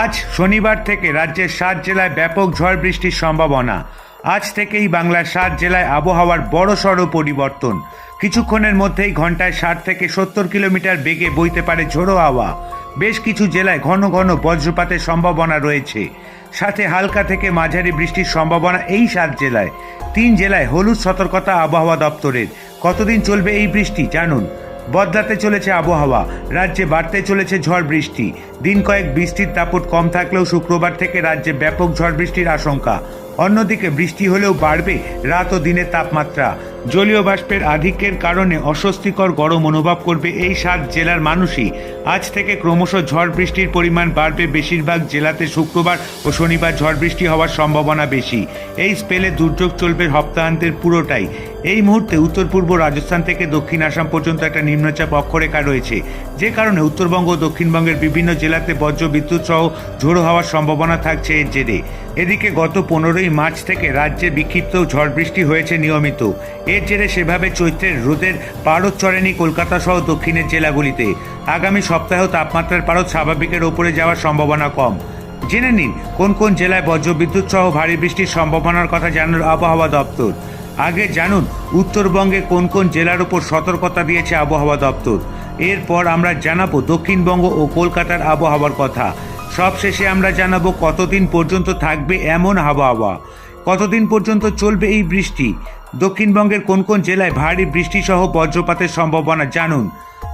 আজ শনিবার থেকে রাজ্যের সাত জেলায় ব্যাপক ঝড় বৃষ্টির সম্ভাবনা। আজ থেকেই বাংলার সাত জেলায় আবহাওয়ার বড়সড় পরিবর্তন। কিছুক্ষণের মধ্যেই ঘন্টায় ষাট থেকে সত্তর কিলোমিটার বেগে বইতে পারে ঝোড়ো হাওয়া। বেশ কিছু জেলায় ঘন ঘন বজ্রপাতের সম্ভাবনা রয়েছে। সাথে হালকা থেকে মাঝারি বৃষ্টির সম্ভাবনা এই সাত জেলায়। তিন জেলায় হলুদ সতর্কতা আবহাওয়া দপ্তরের। কতদিন চলবে এই বৃষ্টি, জানুন। বদলাতে চলেছে আবহাওয়া। রাজ্যে বাড়তে চলেছে ঝড় বৃষ্টি। দিন কয়েক বৃষ্টির দাপট কম থাকলেও শুক্রবার থেকে রাজ্যে ব্যাপক ঝড় বৃষ্টির আশঙ্কা। অন্যদিকে বৃষ্টি হলেও বাড়বে রাত ও দিনের তাপমাত্রা। জলীয় বাষ্পের আধিক্যের কারণে অস্বস্তিকর গরম অনুভব করবে এই সাত জেলার মানুষই। আজ থেকে ক্রমশ ঝড় বৃষ্টির পরিমাণ বাড়বে বেশিরভাগ জেলাতে শুক্রবার ও শনিবার ঝড় বৃষ্টি হওয়ার সম্ভাবনা বেশি। এই স্পেলে দুর্যোগ চলবে সপ্তাহান্তের পুরোটাই। এই মুহূর্তে উত্তর পূর্ব রাজস্থান থেকে দক্ষিণ আসাম পর্যন্ত একটা নিম্নচাপ অক্ষরেখা রয়েছে, যে কারণে উত্তরবঙ্গ ও দক্ষিণবঙ্গের বিভিন্ন জেলাতে বজ্র বিদ্যুৎ সহ ঝোড়ো হওয়ার সম্ভাবনা থাকছে এর জেরে। এদিকে গত পনেরোই মার্চ থেকে রাজ্যে বিক্ষিপ্ত ঝড় বৃষ্টি হয়েছে নিয়মিত। এর জেরে সেভাবে চৈত্রের রোদের পারদ চড়েনি কলকাতা সহ দক্ষিণের জেলাগুলিতে। আগামী সপ্তাহেও তাপমাত্রার পারদ স্বাভাবিকের ওপরে যাওয়ার সম্ভাবনা কম। জেনে নিন, কোন কোন জেলায় বজ্রবিদ্যুৎ সহ ভারী বৃষ্টির সম্ভাবনার কথা জানাল আবহাওয়া দপ্তর। আগে জানুন, উত্তরবঙ্গে কোন কোন জেলার উপর সতর্কতা দিয়েছে আবহাওয়া দপ্তর। এরপর আমরা জানাব দক্ষিণবঙ্গ ও কলকাতার আবহাওয়ার কথা। সবশেষে আমরা জানাব কতদিন পর্যন্ত থাকবে এমন আবহাওয়া। কতদিন পর্যন্ত চলবে এই বৃষ্টি? দক্ষিণবঙ্গের কোন কোন জেলায় ভারী বৃষ্টি সহ বজ্রপাতের সম্ভাবনা জানুন।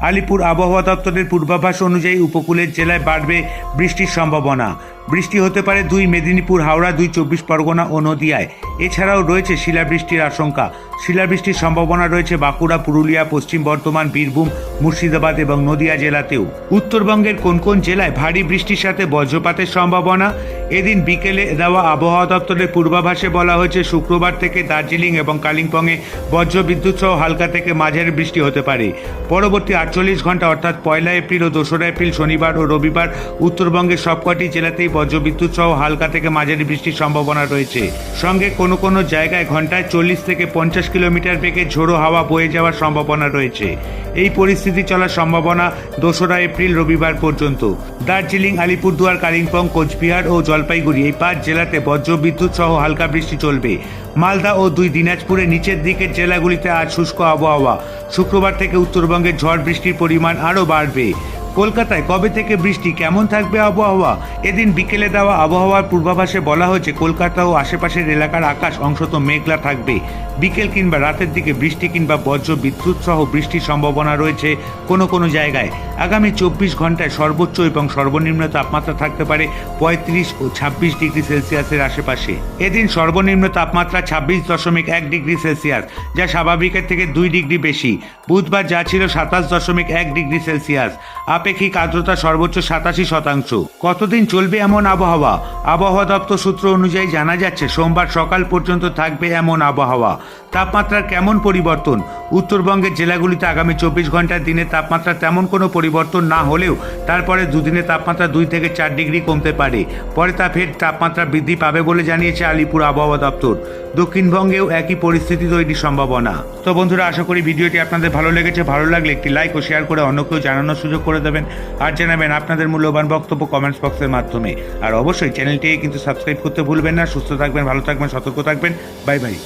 আলিপুর আবহাওয়া দপ্তরের পূর্বাভাস অনুযায়ী উপকূলের জেলায় বাড়বে বৃষ্টির সম্ভাবনা। বৃষ্টি হতে পারে দুই মেদিনীপুর, হাওড়া, দুই চব্বিশ পরগনা ও নদিয়ায়। এছাড়াও রয়েছে শিলাবৃষ্টির আশঙ্কা। শিলাবৃষ্টির সম্ভাবনা রয়েছে বাঁকুড়া, পুরুলিয়া, পশ্চিম বর্ধমান, বীরভূম, মুর্শিদাবাদ এবং নদিয়া জেলাতেও। উত্তরবঙ্গের কোন কোন জেলায় ভারী বৃষ্টির সাথে বজ্রপাতের সম্ভাবনা? এদিন বিকেলে দেওয়া আবহাওয়া দপ্তরের পূর্বাভাসে বলা হয়েছে, শুক্রবার থেকে দার্জিলিং এবং কালিম্পংয়ে বজ্রবিদ্যুৎ সহ হালকা থেকে মাঝারি বৃষ্টি হতে পারে। পরবর্তী আটচল্লিশ ঘণ্টা, অর্থাৎ পয়লা এপ্রিল ও দোসরা এপ্রিল, শনিবার ও রবিবার, উত্তরবঙ্গের সবকটি জেলাতেই বজ্রবিদ্যুৎ সহ হালকা থেকে মাঝারি বৃষ্টির সম্ভাবনা রয়েছে। সঙ্গে কোনো কোনো জায়গায় ঘন্টায় চল্লিশ থেকে পঞ্চাশ কিলোমিটার বেগে ঝোড়ো হাওয়া বয়ে যাওয়ার সম্ভাবনা রয়েছে। এই পরিস্থিতি চলার সম্ভাবনা দোসরা এপ্রিল রবিবার পর্যন্ত। দার্জিলিং, আলিপুরদুয়ার, কালিম্পং, কোচবিহার ও জলপাইগুড়ি, এই পাঁচ জেলাতে বজ্রবিদ্যুৎ সহ হালকা বৃষ্টি চলবে। মালদা ও দুই দিনাজপুরে নিচের দিকের জেলাগুলিতে আজ শুষ্ক আবহাওয়া। শুক্রবার থেকে উত্তরবঙ্গে ঝড় বৃষ্টির পরিমাণ আরও বাড়বে। কলকাতায় কবে থেকে বৃষ্টি, কেমন থাকবে আবহাওয়া? এদিন বিকেলে দেওয়া আবহাওয়ার পূর্বাভাসে বলা হয়েছে, কলকাতা ও আশেপাশের এলাকার আকাশ অংশত মেঘলা থাকবে। বিকেল কিংবা রাতের দিকে বৃষ্টি কিংবা বজ্র বিদ্যুৎ সহ বৃষ্টির সম্ভাবনা রয়েছে কোনো কোনো জায়গায়। আগামী চব্বিশ ঘন্টায় সর্বোচ্চ এবং সর্বনিম্ন তাপমাত্রা থাকতে পারে পঁয়ত্রিশ ও ছাব্বিশ ডিগ্রি সেলসিয়াসের আশেপাশে। এদিন সর্বনিম্ন তাপমাত্রা ছাব্বিশ দশমিক এক ডিগ্রি সেলসিয়াস, যা স্বাভাবিকের থেকে দুই ডিগ্রি বেশি। বুধবার যা ছিল সাতাশ দশমিক এক ডিগ্রি সেলসিয়াস। আপেক্ষিক আর্দ্রতা সর্বোচ্চ সাতাশি শতাংশ। কতদিন চলবে এমন আবহাওয়া? আবহাওয়া দপ্তর সূত্র অনুযায়ী জানা যাচ্ছে, সোমবার সকাল পর্যন্ত থাকবে এমন আবহাওয়া। তাপমাত্রার কেমন পরিবর্তন? উত্তরবঙ্গের জেলাগুলিতে আগামী চব্বিশ ঘণ্টার দিনে তাপমাত্রা তেমন কোনো পরিবর্তন না হলেও তারপরে দুদিনে তাপমাত্রা দুই থেকে চার ডিগ্রি কমতে পারে। পরে তা ফের তাপমাত্রা বৃদ্ধি পাবে বলে জানিয়েছে আলিপুর আবহাওয়া দপ্তর। দক্ষিণবঙ্গেও একই পরিস্থিতি তৈরির সম্ভাবনা। তো বন্ধুরা, আশা করি ভিডিওটি আপনাদের ভালো লেগেছে। ভালো লাগলে একটি লাইক ও শেয়ার করে অন্যকেও জানানোর সুযোগ করে দেবেন। আর জানাবেন আপনাদের মূল্যবান বক্তব্য কমেন্টস বক্সের মাধ্যমে। আর অবশ্যই চ্যানেলটিকে কিন্তু সাবস্ক্রাইব করতে ভুলবেন না। সুস্থ থাকবেন, ভালো থাকবেন, সতর্ক থাকবেন। Bye bye.